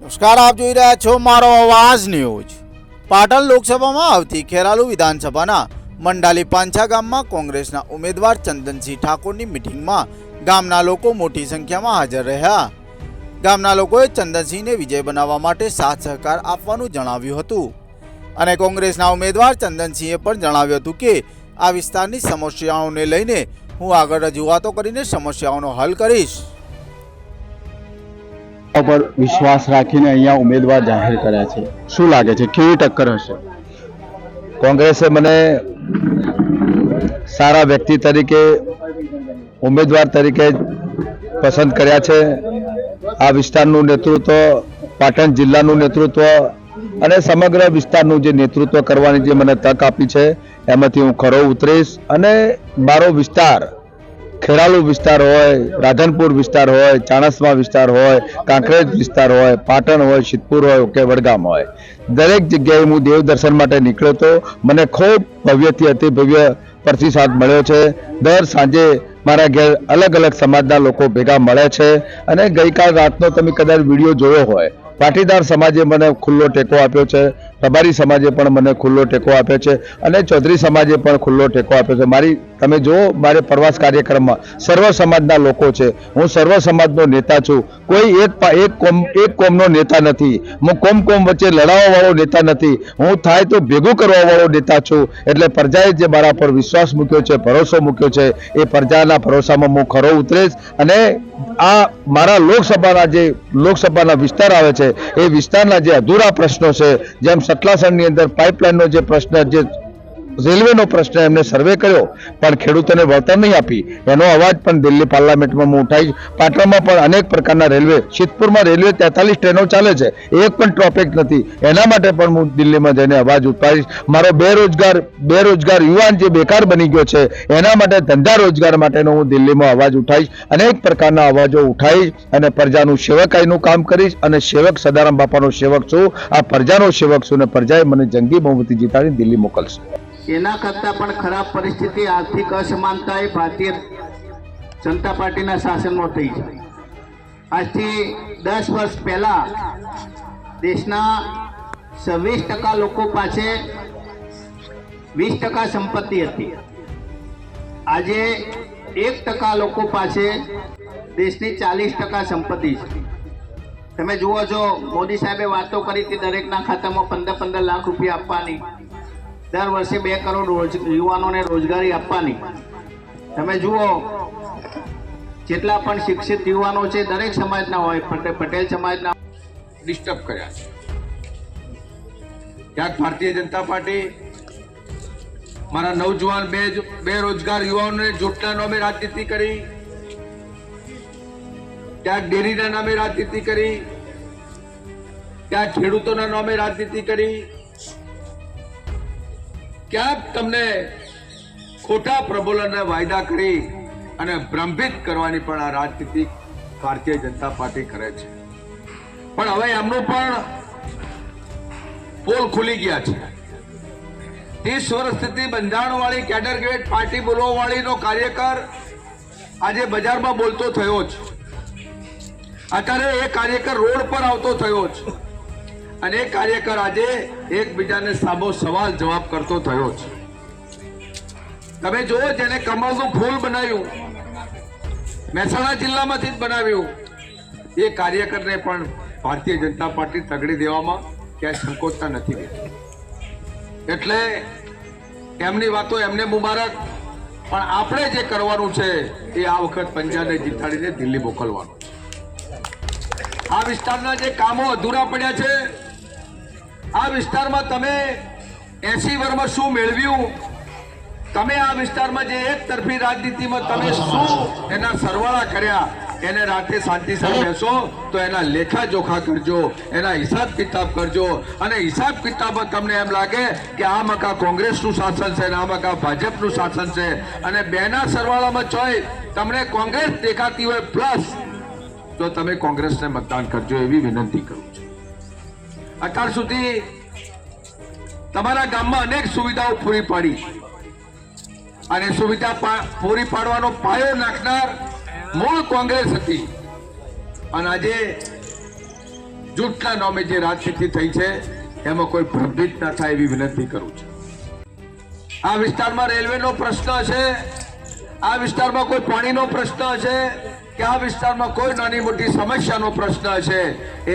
નમસ્કાર, આપ જોઈ રહ્યા છો મારો અવાજ ન્યૂઝ. પાટણ લોકસભામાં આવતી ખેરાલુ વિધાનસભાના મંડાલી પાંછા ગામમાં કોંગ્રેસના ઉમેદવાર ચંદનસિંહ ઠાકોરની મિટિંગમાં ગામના લોકો મોટી સંખ્યામાં હાજર રહ્યા. ગામના લોકોએ ચંદનસિંહને વિજય બનાવવા માટે સાથ સહકાર આપવાનું જણાવ્યું હતું. અને કોંગ્રેસના ઉમેદવાર ચંદનસિંહે પણ જણાવ્યું હતું કે, આ વિસ્તારની સમસ્યાઓને લઈને હું આગળ રજૂઆતો કરીને સમસ્યાઓનો હલ કરીશ. પર વિશ્વાસ રાખીને અહીંયા ઉમેદવાર જાહેર કર્યા છે. શું લાગે છે? કેવી ટક્કર હશે? કોંગ્રેસે મને સારા વ્યક્તિ તરીકે, ઉમેદવાર તરીકે પસંદ કર્યા છે. આ વિસ્તારનું નેતૃત્વ, પાટણ જિલ્લાનું નેતૃત્વ અને સમગ્ર વિસ્તારનું જે નેતૃત્વ કરવાની જે મને તક આપી છે, એમાંથી હું ખરો ઉતરીશ અને મારો વિસ્તાર ખેરાલુ વિસ્તાર હોય, રાધનપુર વિસ્તાર હોય, ચાણસ્મા વિસ્તાર હોય, કાંકરેજ વિસ્તાર હોય, પાટણ હોય, સિદ્ધપુર હોય, કે વડગામ હોય. દરેક જગ્યાએ હું દેવ દર્શન માટે નીકળ્યો હતો મને ખૂબ ભવ્યથી અતિ ભવ્ય પ્રતિસાદ મળ્યો છે. દર સાંજે મારા ઘેર અલગ અલગ સમાજના લોકો ભેગા મળે છે. અને ગઈકાલ રાતનો તમે કદાચ વીડિયો જોયો હોય પાટીદાર સમાજે મને ખુલ્લો ટેકો આપ્યો છે રબારી સમાજે પણ મને ખુલ્લો ટેકો આપ્યો છે અને ચૌધરી સમાજે પણ ખુલ્લો ટેકો આપ્યો છે. મારી, તમે જુઓ, મારે પ્રવાસ કાર્યક્રમમાં સર્વ સમાજના લોકો છે. હું સર્વ સમાજનો નેતા છું. કોઈ એક એક કોમ, એક કોમનો નેતા નથી. હું કોમ કોમ વચ્ચે લડાવવાવાળો નેતા નથી. હું થાય તો ભેગું કરવાવાળો નેતા છું. એટલે પ્રજાએ જે મારા પર વિશ્વાસ મૂક્યો છે, ભરોસો મૂક્યો છે, એ પ્રજાના ભરોસામાં હું ખરો ઉતરીશ અને આ મારા લોકસભાના જે, લોકસભાના વિસ્તાર આવે છે એ વિસ્તારના જે અધૂરા પ્રશ્નો છે જેમ સટલાસણની અંદર પાઇપલાઇનનો જે પ્રશ્ન જે રેલવેનો પ્રશ્ન એમને સર્વે કર્યો, પણ ખેડૂતોને વળતર નહીં આપી. એનો અવાજ પણ દિલ્હી પાર્લામેન્ટમાં ઉઠાવીશ પાટણમાં પણ અનેક પ્રકારના રેલવે, સિદ્ધપુરમાં રેલવે તેતાલીસ ટ્રેનો ચાલે છે. એક પણ ટ્રોફિક નથી. એના માટે પણ હું દિલ્હીમાં જઈને અવાજ ઉઠાવીશ. મારો બેરોજગાર બેરોજગાર યુવાન જે બેકાર બની ગયો છે, એના માટે ધંધા રોજગાર માટેનો હું દિલ્હીમાં અવાજ ઉઠાવીશ. અનેક પ્રકારના અવાજો ઉઠાવીશ અને પ્રજાનું સેવકાઈનું કામ કરીશ અને સેવક સદારામ બાપાનો સેવક છું. આ પ્રજાનો સેવક છું અને પ્રજાએ મને જંગી બહુમતી જીતાડી દિલ્હી મોકલશે. એના કરતાં પણ ખરાબ પરિસ્થિતિ, આર્થિક અસમાનતા એ ભારતીય જનતા પાર્ટીના શાસનમાં થઈ છે. આજથી દસ વર્ષ પહેલા દેશના છવ્વીસ ટકા લોકો પાસે વીસ ટકા સંપત્તિ હતી. આજે એક ટકા લોકો પાસે દેશની ચાલીસ ટકા સંપત્તિ છે. તમે જુઓ છો મોદી સાહેબે વાતો કરી હતી દરેકના ખાતામાં પંદર પંદર લાખ રૂપિયા આપવાની. દર વર્ષે બે કરોડ રોજ યુવાનોને રોજગારી આપવાની. તમે જુઓ, જેટલા પણ શિક્ષિત યુવાનો છે, દરેક સમાજના હોય, પટેલ સમાજના ડિસ્ટર્બ કર્યા છે. ક્યાંક ભારતીય જનતા પાર્ટી, મારા નવજવાન બે બેરોજગાર યુવાનોને જૂઠના નામે રાજનીતિ કરી, ક્યાંક ડેરીના નામે રાજનીતિ કરી, ક્યાંક ખેડૂતોના નામે રાજનીતિ કરી ક્યાંક તમને ખોટા પ્રબોલનના વાયદા કરી અને ભ્રમિત કરવાની પણ આ રાજનીતિ ભારતીય જનતા પાર્ટી કરે છે. પણ હવે એમનું પણ પોલ ખુલી ગયા છે. ત્રીસ વર્ષથી બંધારણ વાળી કેડર ગ્રેડ પાર્ટી બોલવા વાળીનો કાર્યકર આજે બજારમાં બોલતો થયો છે અત્યારે એ કાર્યકર રોડ પર આવતો થયો છે અને કાર્યકર આજે એકબીજાને સામો સવાલ જવાબ કરતો થયો છે તમે જુઓ જેને કમળનું ફૂલ બનાવ્યું, મહેસાણા જિલ્લામાંથી જ બનાવ્યું, એ કાર્યકરને પણ ભારતીય જનતા પાર્ટી તગડી દેવામાં ક્યાંય સંકોચતા નથી. એટલે એમની વાતો એમને મુબારક, પણ આપણે જે કરવાનું છે એ આ વખત પંજાબને જીતાડીને દિલ્હી મોકલવાનું આ વિસ્તારના જે કામો અધૂરા પડ્યા છે આ વિસ્તારમાં તમે એસી વર્ષમાં શું મેળવ્યું? તમે આ વિસ્તારમાં જે એક તરફી રાજનીતિમાં તમે શું એના સરવાળા કર્યા એને રાતે શાંતિ સાથે બેસો તો એના લેખા જોખા કરજો એના હિસાબ કિતાબ કરજો અને હિસાબ કિતાબમાં તમને એમ લાગે કે આ મકા કોંગ્રેસનું શાસન છે અને આ મકા ભાજપનું શાસન છે અને બેના સરવાળામાં ચોય તમને કોંગ્રેસ દેખાતી હોય પ્લસ તો તમે કોંગ્રેસને મતદાન કરજો એવી વિનંતી કરું છું. અત્યાર સુધી તમારા ગામમાં અનેક સુવિધાઓ પૂરી પાડી અને સુવિધા પૂરી પાડવાનો પાયો નાખનાર મૂળ કોંગ્રેસ હતી. અને આજે જૂઠના નામે જે રાજનીતિ થઈ છે, એમાં કોઈ ભ્રમિત ના થાય એવી વિનંતી કરું છું. આ વિસ્તારમાં રેલવેનો પ્રશ્ન છે, આ વિસ્તારમાં કોઈ પાણીનો પ્રશ્ન છે, કે આ વિસ્તારમાં કોઈ નાની મોટી સમસ્યાનો પ્રશ્ન છે,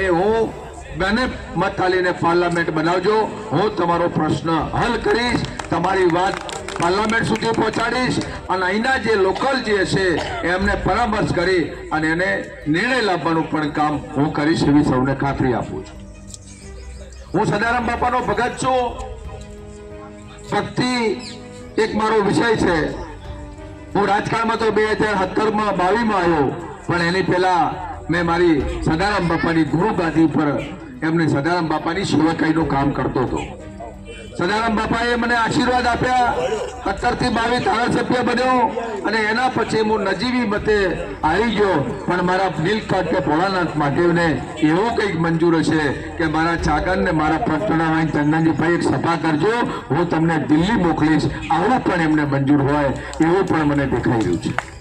એ હું મને મત આલીને પાર્લામેન્ટ બનાવજો. હું તમારો પ્રશ્ન હલ કરીશ, તમારી વાત પાર્લામેન્ટ સુધી પહોંચાડીશ અને અહીંના જે લોકલ જે છે એમને પરામર્શ કરી અને એને નિર્ણય લાવવાનું પણ કામ હું કરીશ એવી સૌને ખાતરી આપું છું. હું સદારામ બાપાનો ભગત છું. ભક્તિ એક મારો વિષય છે. હું રાજકારણમાં તો બે હજાર સત્તરમાં બાવીમાં આવ્યો, પણ એની પહેલા મેં મારી સદારામ બાપાની ગુરુ ગાદી પર એમને સદારામ બાપાની સેવકાઈનું કામ કરતો હતો. સદારામ બાપાએ મને આશીર્વાદ આપ્યા. સત્તરથી બાવીસ ધારાસભ્ય બન્યો અને એના પછી હું નજીવી મતે આવી ગયો. પણ મારા નીલકંઠ કે ભોળાનાથ મહાદેવને એવું કંઈક મંજૂર હશે કે મારા ચાગરને મારા પટણાવાઈ ચંદનજીભાઈ એક સભા કરજો. હું તમને દિલ્હી મોકલીશ. આવું પણ એમને મંજૂર હોય એવું પણ મને દેખાઈ રહ્યું છે.